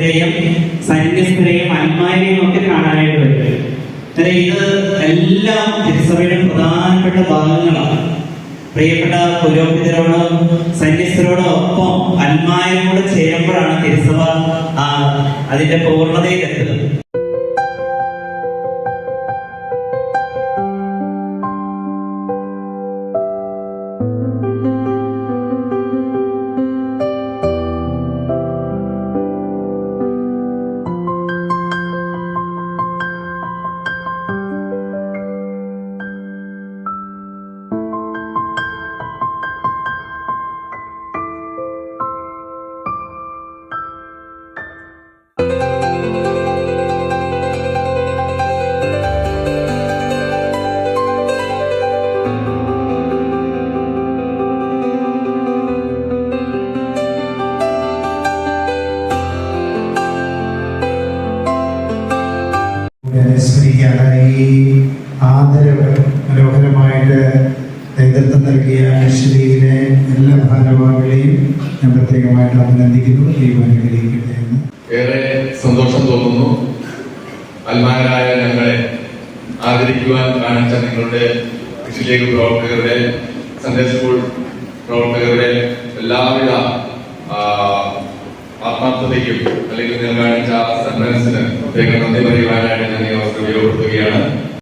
രെയും സന്യസ്തരെയും അന്മാരെയും ഒക്കെ കാണാനായിട്ട് പറ്റും. അല്ലെ ഇത് എല്ലാം തിരുസഭയുടെ പ്രധാനപ്പെട്ട ഭാഗങ്ങളാണ്. പ്രിയപ്പെട്ട പുരോഹിതരോടും സന്യസ്തരോടും ഒപ്പം അന്മാരും കൂടെ ചേരുമ്പോഴാണ് തിരുസഭ അതിന്റെ പൂർണതയിലെത്തുന്നത്. സ്മരിക്കുകയാണ് ഈ ആദരവ് മനോഹരമായിട്ട് നേതൃത്വം നൽകിയ അശ്വതിയിലെ എല്ലാ ഭാരവാഹികളെയും ഞാൻ പ്രത്യേകമായിട്ട് അഭിനന്ദിക്കുന്നു ദൈവാനുഗ്രഹിക്കട്ടെ എന്ന്. ഏറെ സന്തോഷം തോന്നുന്നു. അൽമാരായ ഞങ്ങളെ ആദരിക്കുവാൻ കാണിച്ച നിങ്ങളുടെ കൃഷിലേക്ക് പ്രവർത്തകരുടെ സൺഡേ സ്കൂൾ പ്രവർത്തകരുടെ എല്ലാവിധ ആത്മാർത്ഥതയ്ക്കും അല്ലെങ്കിൽ നിങ്ങൾ കാണിച്ച സന്മനസ്സിന് പ്രത്യേകം നന്ദി പറയുവാനായിട്ട് ഞാൻ ഈ അവസരം ഉപയോഗപ്പെടുത്തുകയാണ്.